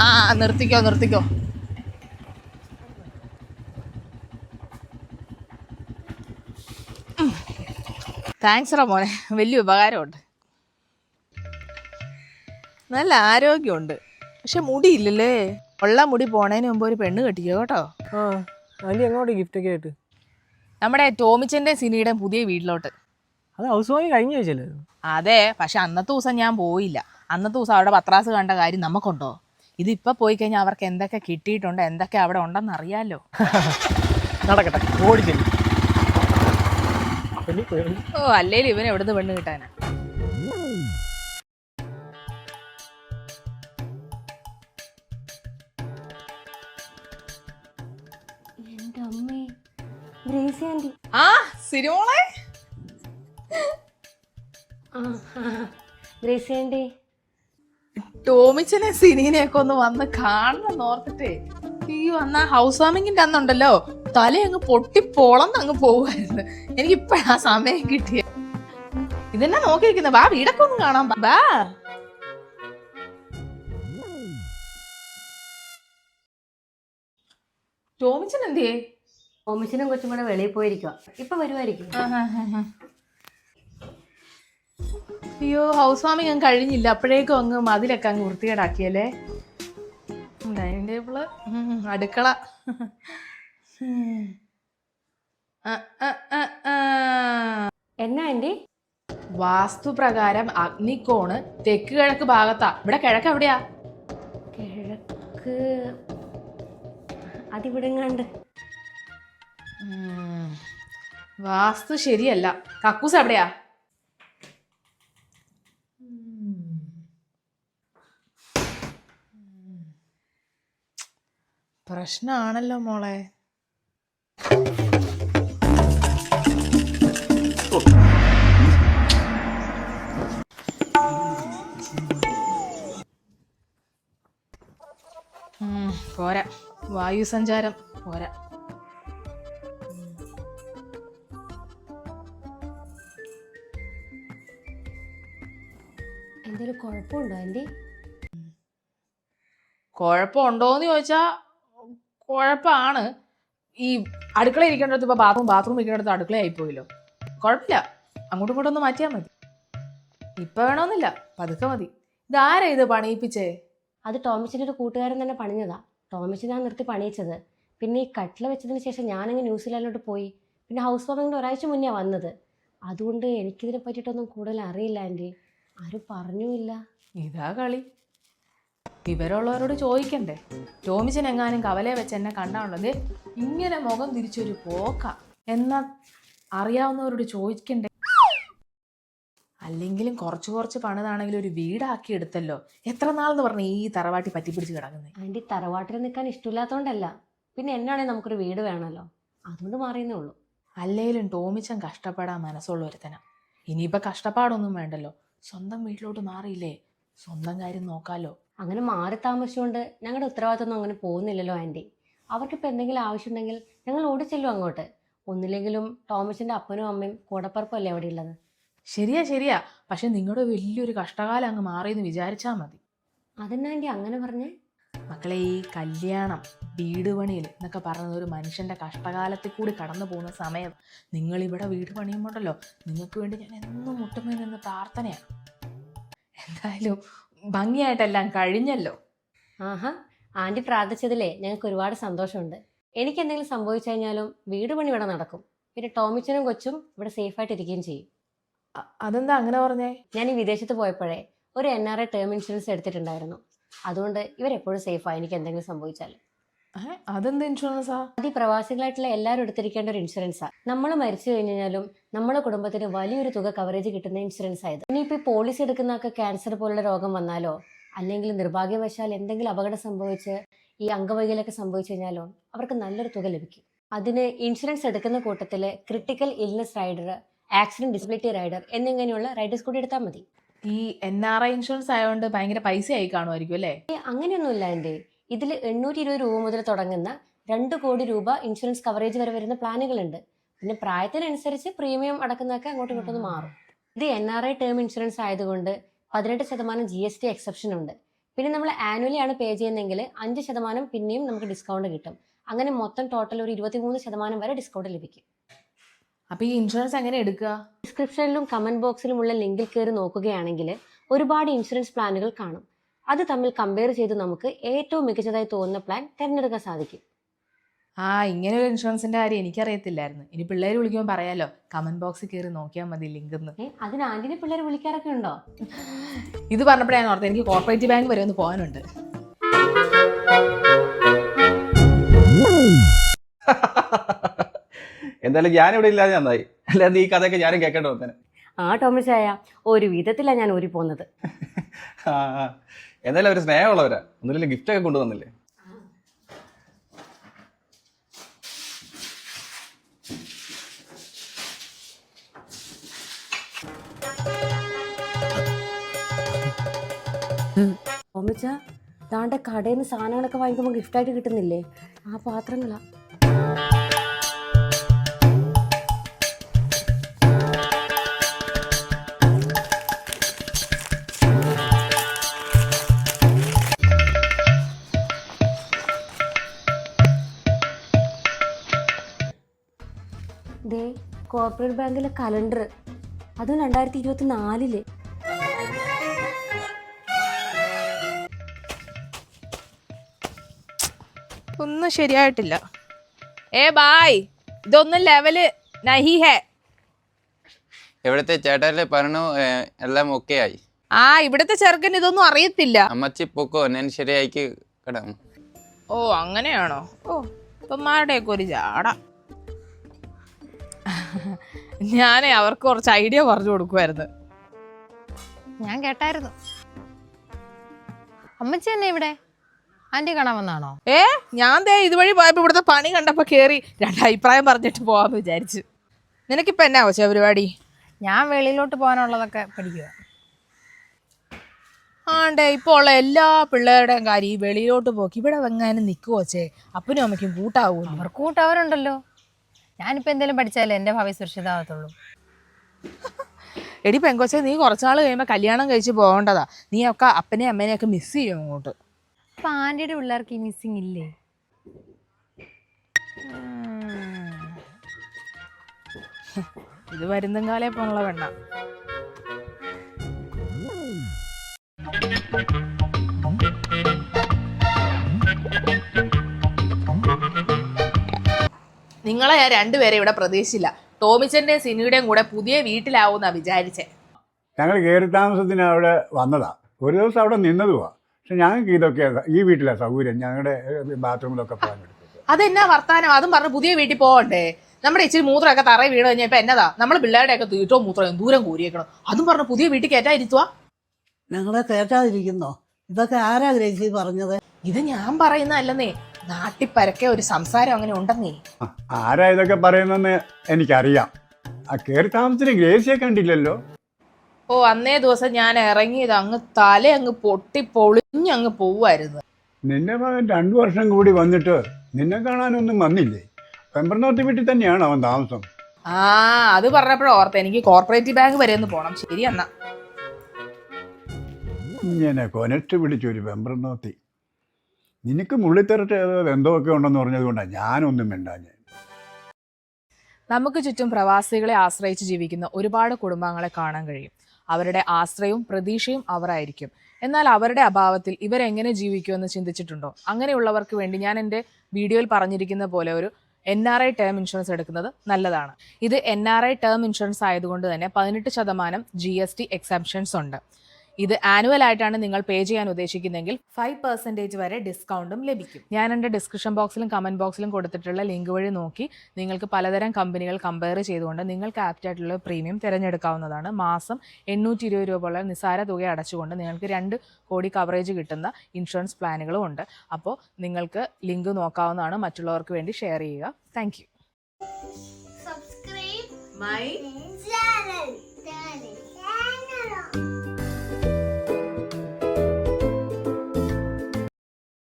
ആ നിർത്തിക്കോ നിർത്തിക്കോ. താങ്ക്സ് റാ മോനെ. വലിയ ഉപകാരമുണ്ട്. നല്ല ആരോഗ്യമുണ്ട്. പക്ഷെ മുടിയില്ലല്ലേ? ഉള്ള മുടി പോണേന് മുമ്പ് ഒരു പെണ്ണ് കെട്ടിക്കോ കേട്ടോ. ആന്റി എങ്ങോട്ട് ഗിഫ്റ്റ് ആയിട്ട്. നമ്മുടെ ടോമിച്ചന്റെ സിനിയുടെ പുതിയ വീട്ടിലോട്ട്. അത് ഹൗസ് വൈഫ് കഴിഞ്ഞ ചോദിച്ചല്ലോ അതെ പക്ഷെ അന്നത്തെ ദിവസം ഞാൻ പോയില്ല. അന്നത്തെ ദിവസം അവിടെ പത്രാസ് കണ്ട കാര്യം നമുക്കുണ്ടോ? ഇതിപ്പോൾ പോയി കഴിഞ്ഞാൽ അവർക്ക് എന്തൊക്കെ കിട്ടിയിട്ടുണ്ട് എന്തൊക്കെ അവിടെ ഉണ്ടെന്ന് അറിയാലോ. നടക്കട്ടെ പോയി. ഓ അല്ലേലും ഇവൻ എവിടുന്ന് പെണ്ണ് കിട്ടാനാ? സിനിമോളെ? ആ. Gracy anti. ടോമിച്ചനെ സിനീനെയൊക്കെ ഒന്ന് വന്ന് കാണണം ഓർത്തിട്ടേ. അയ്യോ വന്ന ഹൗസ് വാമിങ്ങിന്റെ അന്നുണ്ടല്ലോ. തല അങ്ങ് പൊട്ടി പൊളന്ന് അങ്ങ് പോവായിരുന്നു എനിക്ക് ഇപ്പഴാ സമയം കിട്ടിയ ഇതെന്നാ നോക്കിയിരിക്കുന്നത്? വാ വീടൊക്കെ ഒന്ന് കാണാൻ വാ. വാ. ടോമിച്ചൻ എന്തിയേ? ടോമിച്ചനും കൊച്ചും കൂടെ വെളിയിൽ പോയിരിക്കുക ഇപ്പൊ വരുമായിരിക്കും അയ്യോ ഹൗസ് വാമിങ് അങ്ങ് കഴിഞ്ഞില്ല. അപ്പോഴേക്കും അങ്ങ് മതിലൊക്കെ അങ്ങ് വൃത്തികേടാക്കിയല്ലേ? ഡൈനിങ് ടേബിൾ അടുക്കള. എന്നാ ആന്റി വാസ്തുപ്രകാരം അഗ്നിക്കോണ് തെക്ക് കിഴക്ക് ഭാഗത്താ. ഇവിടെ കിഴക്ക് എവിടെയാ? കിഴക്ക് അതിവിടെങ്ങാണ്ട്. വാസ്തു ശരിയല്ല. കക്കൂസ് എവിടെയാ? പ്രശ്നാണല്ലോ മോളെ. പോരാ. വായു സഞ്ചാരം പോരാ. എന്തെങ്കിലും കുഴപ്പമുണ്ടോ ആന്റി കുഴപ്പമുണ്ടോന്ന് ചോദിച്ചാ കുഴപ്പമാണ് ഈ അടുക്കള ഇരിക്കേണ്ടത് ഇപ്പോൾ ബാത്റൂം ബാത്റൂം ഇരിക്കേണ്ടത് അടുക്കള ആയിപ്പോയല്ലോ. കുഴപ്പമില്ല. അങ്ങോട്ടും ഇങ്ങോട്ടും ഒന്ന് മാറ്റിയാൽ മതി. ഇപ്പം വേണമെന്നില്ല പതുക്കെ മതി. ഇതാരാ ഇത് പണിയിപ്പിച്ചേ? അത് ടോമിച്ചിന്റെ ഒരു കൂട്ടുകാരൻ തന്നെ പണിഞ്ഞതാ. ടോമിച്ചിനാണ് നിർത്തി പണിയിച്ചത്. പിന്നെ ഈ കട്ടില വെച്ചതിന് ശേഷം ഞാനങ്ങ് ന്യൂസിലാൻഡിലോട്ട് പോയി. പിന്നെ ഹൗസ് വാമിങ്ങിന്റെ ഒരാഴ്ച മുന്നേ വന്നത്. അതുകൊണ്ട് എനിക്കിതിനെ പറ്റിയിട്ടൊന്നും കൂടുതൽ അറിയില്ല ആന്റി ആരും പറഞ്ഞുമില്ല. ഇതാ കളി. വിവരമുള്ളവരോട് ചോദിക്കണ്ടേ? ടോമിച്ചൻ എങ്ങാനും കവലെ വെച്ച് എന്നെ കണ്ടാണുള്ളത് ഇങ്ങനെ മുഖം തിരിച്ചൊരു പോക്ക. എന്ന അറിയാവുന്നവരോട് ചോദിക്കണ്ടേ? അല്ലെങ്കിലും കുറച്ച് കുറച്ച് പണിതാണെങ്കിലും ഒരു വീടാക്കി എടുത്തല്ലോ. എത്ര നാളെന്ന് പറഞ്ഞു ഈ തറവാട്ടി പറ്റിപ്പിടിച്ച് കിടക്കുന്നത് ആന്റി തറവാട്ടിൽ നിൽക്കാൻ ഇഷ്ടമില്ലാത്തതുകൊണ്ടല്ല പിന്നെ എന്നാണെങ്കിൽ നമുക്കൊരു വീട് വേണമല്ലോ. അതുകൊണ്ട് മാറിയെന്നേ ഉള്ളൂ. അല്ലെങ്കിലും ടോമിച്ചൻ കഷ്ടപ്പെടാൻ മനസ്സുള്ള ഒരുത്തന. ഇനിയിപ്പോൾ കഷ്ടപ്പാടൊന്നും വേണ്ടല്ലോ. സ്വന്തം വീട്ടിലോട്ട് മാറിയില്ലേ? സ്വന്തം കാര്യം നോക്കാലോ. അങ്ങനെ മാറി താമസിച്ചുകൊണ്ട് ഞങ്ങളുടെ ഉത്തരവാദിത്തമൊന്നും അങ്ങനെ പോകുന്നില്ലല്ലോ ആന്റി. അവർക്കിപ്പോൾ എന്തെങ്കിലും ആവശ്യമുണ്ടെങ്കിൽ ഞങ്ങൾ ഓടി ഓടിച്ചെല്ലും അങ്ങോട്ട്. ഒന്നില്ലെങ്കിലും ടോമസിന്റെ അപ്പനും അമ്മയും കൂടപ്പറപ്പല്ലേ അവിടെ ഉള്ളത്? ശരിയാ ശരിയാ. പക്ഷെ നിങ്ങളുടെ വലിയൊരു കഷ്ടകാലം അങ്ങ് മാറിയെന്ന് വിചാരിച്ചാൽ മതി. അതെന്നാ ആന്റി അങ്ങനെ പറഞ്ഞേ? മക്കളെ ഈ കല്യാണം വീട് പണിയിൽ എന്നൊക്കെ പറയുന്നത് ഒരു മനുഷ്യന്റെ കഷ്ടകാലത്തിൽ കൂടി കടന്നു പോകുന്ന സമയം. നിങ്ങളിവിടെ വീട് പണിയുമ്പോണ്ടല്ലോ നിങ്ങൾക്ക് വേണ്ടി ഞാൻ എന്നും മുട്ടുമേ നിന്ന് പ്രാർത്ഥനയാണ് എന്തായാലും ഭംഗിയായിട്ടെല്ലാം കഴിഞ്ഞല്ലോ. ആഹാ ആന്റി പ്രാർത്ഥിച്ചതിലേ ഞങ്ങൾക്ക് ഒരുപാട് സന്തോഷമുണ്ട്. എനിക്ക് എന്തെങ്കിലും സംഭവിച്ചു കഴിഞ്ഞാലും വീട് പണി ഇവിടെ നടക്കും. പിന്നെ ടോമിച്ചനും കൊച്ചും ഇവിടെ സേഫായിട്ട് ഇരിക്കുകയും ചെയ്യും. അ- അതെന്താ അങ്ങനെ പറഞ്ഞേ? ഞാൻ ഈ വിദേശത്ത് പോയപ്പോഴേ ഒരു N R I term insurance എടുത്തിട്ടുണ്ടായിരുന്നു. അതുകൊണ്ട് ഇവരെപ്പോഴും സേഫാണ് എനിക്ക് എന്തെങ്കിലും സംഭവിച്ചാൽ അതെന്ത് ഇൻഷുറൻസാ? അത് പ്രവാസികളായിട്ടുള്ള എല്ലാവരും എടുത്തിരിക്കേണ്ട ഒരു ഇൻഷുറൻസ്. ഇൻഷുറൻസാണ് നമ്മൾ മരിച്ചു കഴിഞ്ഞാലും നമ്മുടെ കുടുംബത്തിന് വലിയൊരു തുക കവറേജ് കിട്ടുന്ന ഇൻഷുറൻസ് ആയത് ഇനിയിപ്പോൾ ഈ പോളിസി എടുക്കുന്നതൊക്കെ ക്യാൻസർ പോലുള്ള രോഗം വന്നാലോ? അല്ലെങ്കിൽ നിർഭാഗ്യവശാൽ എന്തെങ്കിലും അപകടം സംഭവിച്ച് ഈ അംഗവൈകല്യമൊക്കെ സംഭവിച്ചു കഴിഞ്ഞാലോ? അവർക്ക് നല്ലൊരു തുക ലഭിക്കും. അതിന് ഇൻഷുറൻസ് എടുക്കുന്ന കൂട്ടത്തിൽ critical illness rider accident disability rider എന്നിങ്ങനെയുള്ള റൈഡേഴ്സ് കൂടി എടുത്താൽ മതി. ഈ എൻ ആർ ഐ ഇൻഷുറൻസ് ആയതുകൊണ്ട് ഭയങ്കര പൈസ ആയി കാണുമായിരിക്കും അല്ലേ അങ്ങനെയൊന്നുമില്ല എന്റെ ഇതിൽ എണ്ണൂറ്റി ഇരുപത് രൂപ മുതൽ തുടങ്ങുന്ന രണ്ട് കോടി രൂപ ഇൻഷുറൻസ് കവറേജ് വരെ വരുന്ന പ്ലാനുകളുണ്ട് പിന്നെ പ്രായത്തിനനുസരിച്ച് പ്രീമിയം അടക്കുന്നതൊക്കെ അങ്ങോട്ടും ഇങ്ങോട്ടും മാറും. ഇത് N R I term insurance ആയതുകൊണ്ട് പതിനെട്ട് ശതമാനം ജി എസ് ടി എക്സെപ്ഷൻ ഉണ്ട്. പിന്നെ നമ്മൾ ആനുവലി ആണ് പേ ചെയ്യുന്നതെങ്കിൽ അഞ്ച് ശതമാനം പിന്നെയും നമുക്ക് ഡിസ്കൗണ്ട് കിട്ടും. അങ്ങനെ മൊത്തം ടോട്ടൽ ഒരു ഇരുപത്തിമൂന്ന് ശതമാനം വരെ ഡിസ്കൗണ്ട് ലഭിക്കും. അപ്പൊ ഈ ഇൻഷുറൻസ് എങ്ങനെ എടുക്കുക? ഡിസ്ക്രിപ്ഷനിലും കമന്റ് ബോക്സിലുമുള്ള ലിങ്കിൽ കയറി നോക്കുകയാണെങ്കിൽ ഒരുപാട് ഇൻഷുറൻസ് പ്ലാനുകൾ കാണും. അത് തമ്മിൽ കമ്പയർ ചെയ്ത് നമുക്ക് ഏറ്റവും മികച്ചതായി തോന്നുന്ന പ്ലാൻ തിരഞ്ഞെടുക്കാൻ സാധിക്കും. ആ ഇങ്ങനെ ഒരു ഇൻഷുറൻസിന്റെ കാര്യം എനിക്കറിയത്തില്ലായിരുന്നു. ഇനി പിള്ളേർ വിളിക്കുമ്പോൾ പറയാലോ കമന്റ് ബോക്സിൽ കയറി നോക്കിയാൽ മതി ലിങ്ക് എന്ന് ഏ അതിന് ആന്റിനെ പിള്ളേർ വിളിക്കാറൊക്കെ ഉണ്ടോ? ഇത് പറഞ്ഞപ്പോഴാണ് ഓർത്തത് എനിക്ക് കോർപ്പറേറ്റീവ് ബാങ്ക് വരെ ഒന്ന് പോകാനുണ്ട്. എന്തായാലും ഞാനിവിടെ ഇല്ലാതെ നന്നായി. അല്ലാതെ ഈ കഥയൊക്കെ ഞാനും കേൾക്കേണ്ടി വന്നേനെ. ആ ആയ ഒരു വിധത്തിലാണ് ഞാൻ ഓരി പോകുന്നത് ആ. ആ. എന്തായാലും അവർ സ്നേഹമുള്ളവരാ. ഒന്നുമില്ല ഗിഫ്റ്റ് ഒക്കെ കൊണ്ടുവന്നില്ലേ? ടോമിച്ച താണ്ട കടയിൽ നിന്ന് സാധനങ്ങളൊക്കെ വാങ്ങിക്കുമ്പോൾ ഗിഫ്റ്റായിട്ട് കിട്ടുന്നില്ലേ? ആ പാത്രങ്ങളാ. കോർപ്പറേറ്റ് ബാങ്കിലെ കലണ്ടർ അതും രണ്ടായിരത്തി ഇരുപത്തി നാലിൽ ഒന്നും ശരിയായിട്ടില്ല. ഏ ബായ്. ഇതൊന്നും ലെവൽ നഹി ഹേ ഇവിടുത്തെ ചേട്ടന്റെ പറഞ്ഞു എല്ലാം ഓക്കെ ആയി? ആ ഇവിടുത്തെ ചെറുക്കൻ ഇതൊന്നും അറിയത്തില്ല. അമ്മച്ചി പൊക്കോ ഞാൻ ശരിയാക്കി കിടന്നു. ഓ അങ്ങനെയാണോ? ഓ ഇപ്പൊ ഒരു ജാട. ഞാനേ അവർക്ക് കുറച്ച് ഐഡിയ പറഞ്ഞു കൊടുക്കുമായിരുന്നു ഞാൻ കേട്ടായിരുന്നു. അമ്മച്ചി തന്നെ ഇവിടെ? ആന്റി കാണാൻ വന്നാണോ? ഏ ഞാൻ ദേ ഇതുവഴി പോയപ്പോ ഇവിടുത്തെ പണി കണ്ടപ്പോ കേറി രണ്ട് അഭിപ്രായം പറഞ്ഞിട്ട് പോവാന്ന് വിചാരിച്ചു. നിനക്കിപ്പോ എന്നാ വെച്ചാ പരിപാടി? ഞാൻ വെളിയിലോട്ട് പോകാനുള്ളതൊക്കെ പഠിക്കുക ആണ്ടേ ഇപ്പോൾ ഉള്ള എല്ലാ പിള്ളേരുടെയും കാര്യം ഈ വെളിയിലോട്ട് പോക്കി. ഇവിടെ വെങ്ങാനും നിൽക്കുവോച്ചേ അപ്പനും അമ്മയ്ക്കും കൂട്ടാവൂ അവർക്ക് കൂട്ട് ഞാനിപ്പോൾ എന്തെങ്കിലും പഠിച്ചാലേ എന്റെ ഭാവി സുരക്ഷിതമാകത്തുള്ളൂ എടി പെങ്കോച്ച നീ കുറച്ചാൾ കഴിയുമ്പോൾ കല്യാണം കഴിച്ച് പോകേണ്ടതാ. നീ ഒക്കെ അപ്പനെയും അമ്മേനെയും ഒക്കെ മിസ് ചെയ്യും അങ്ങോട്ട്. ആന്റിയുടെ പിള്ളേർക്ക് ഈ മിസ്സിങ് ഇല്ലേ? ഇത് വരുന്ന കാലേ പോണുള്ള വെണ്ണ നിങ്ങളെ ഞാൻ രണ്ടുപേരെ ഇവിടെ പ്രതീക്ഷിച്ചില്ല. ടോമിച്ചന്റെയും സിനിയുടെയും കൂടെ പുതിയ വീട്ടിലാവുന്നാ വിചാരിച്ചേ. ഞങ്ങൾ കയറി താമസത്തിന് അവിടെ വന്നതാ. ഒരു ദിവസം അവിടെ നിന്നതുവാ. പക്ഷെ ഞങ്ങൾക്ക് ഇതൊക്കെ ഈ വീട്ടിലെ സൗകര്യം ഞങ്ങളുടെ ബാത്റൂമിലൊക്കെ പോകാൻ അതെന്നാ വർത്താനം? അതും പറഞ്ഞു പുതിയ വീട്ടിൽ പോകണ്ടേ? നമ്മുടെ ഇച്ചിരി മൂത്രമൊക്കെ തറയിൽ വീണ് കഴിഞ്ഞാൽ ഇപ്പൊ എന്നതാ? നമ്മൾ പിള്ളേരുടെ ഒക്കെ തീറ്റവും മൂത്രവും ദൂരം കൂരിയേക്കണം? അതും പറഞ്ഞു പുതിയ വീട്ടിൽ കയറ്റാതിരുത്തുവാ ഞങ്ങളെ കേറ്റാതിരിക്കുന്നോ ഇതൊക്കെ ആരാ ഗ്രേസി പറഞ്ഞത്? ഇത് ഞാൻ പറയുന്നതല്ലെന്നേ. നാട്ടിൽ പരക്കെ ഒരു സംസാരം അങ്ങനെ ഉണ്ടെന്നേ. ആരാ ഇതൊക്കെ പറയുന്നെന്ന് എനിക്കറിയാം. ആ കയറി താമസത്തിന് ഗ്രേസിയെ കണ്ടില്ലല്ലോ. ഓ അന്നേ ദിവസം ഞാൻ ഇറങ്ങിയത് അങ്ങ് തല അങ്ങ് പൊട്ടി പൊളിഞ്ഞങ്ങ് പോവായിരുന്നു നിന്റെ മകൻ രണ്ടു വർഷം കൂടി വന്നിട്ട് നിന്നെ കാണാനൊന്നും വന്നില്ലേ? പെമ്പർനോത്ത് വീട്ടിൽ തന്നെയാണ് അവൻ താമസം. ആ അത് പറഞ്ഞപ്പോഴോ ഓർത്ത എനിക്ക് കോർപ്പറേറ്റീവ് ബാങ്ക് വരെ ഒന്ന് പോണം. ശരി എന്നാ. ഇങ്ങനെ കൊനറ്റ് പിടിച്ചൊരു പെമ്പർനോത്തി നിനക്ക് മുള്ളിത്തിരട്ട് ഏതോ ബന്ധമൊക്കെ ഉണ്ടെന്ന് പറഞ്ഞത് കൊണ്ടാണ് ഞാനൊന്നും മിണ്ടാഞ്ഞ. നമുക്ക് ചുറ്റും പ്രവാസികളെ ആശ്രയിച്ച് ജീവിക്കുന്ന ഒരുപാട് കുടുംബങ്ങളെ കാണാൻ കഴിയും. അവരുടെ ആശ്രയവും പ്രതീക്ഷയും അവരായിരിക്കും. എന്നാൽ അവരുടെ അഭാവത്തിൽ ഇവരെങ്ങനെ ജീവിക്കുമെന്ന് ചിന്തിച്ചിട്ടുണ്ടോ? അങ്ങനെയുള്ളവർക്ക് വേണ്ടി ഞാൻ എന്റെ വീഡിയോയിൽ പറഞ്ഞിരിക്കുന്ന പോലെ ഒരു N R I term insurance എടുക്കുന്നത് നല്ലതാണ്. ഇത് N R I term insurance ആയതുകൊണ്ട് തന്നെ പതിനെട്ട് ശതമാനം ജി എസ് ടി എക്സംഷൻസ് ഉണ്ട്. ഇത് ആനുവൽ ആയിട്ടാണ് നിങ്ങൾ പേ ചെയ്യാൻ ഉദ്ദേശിക്കുന്നതെങ്കിൽ ഫൈവ് പെർസെന്റേജ് വരെ ഡിസ്കൗണ്ടും ലഭിക്കും. ഞാൻ എന്റെ ഡിസ്ക്രിപ്ഷൻ ബോക്സിലും കമന്റ് ബോക്സിലും കൊടുത്തിട്ടുള്ള ലിങ്ക് വഴി നോക്കി നിങ്ങൾക്ക് പലതരം കമ്പനികൾ കമ്പയർ ചെയ്തുകൊണ്ട് നിങ്ങൾക്ക് ആപ്റ്റ് ആയിട്ടുള്ള പ്രീമിയം തിരഞ്ഞെടുക്കാവുന്നതാണ്. മാസം എണ്ണൂറ്റി ഇരുപത് രൂപ ഉള്ള നിസാര തുക അടച്ചുകൊണ്ട് നിങ്ങൾക്ക് രണ്ട് കോടി കവറേജ് കിട്ടുന്ന ഇൻഷുറൻസ് പ്ലാനുകളും ഉണ്ട്. അപ്പോൾ നിങ്ങൾക്ക് ലിങ്ക് നോക്കാവുന്നതാണ്. മറ്റുള്ളവർക്ക് വേണ്ടി ഷെയർ ചെയ്യുക. Thank you subscribe my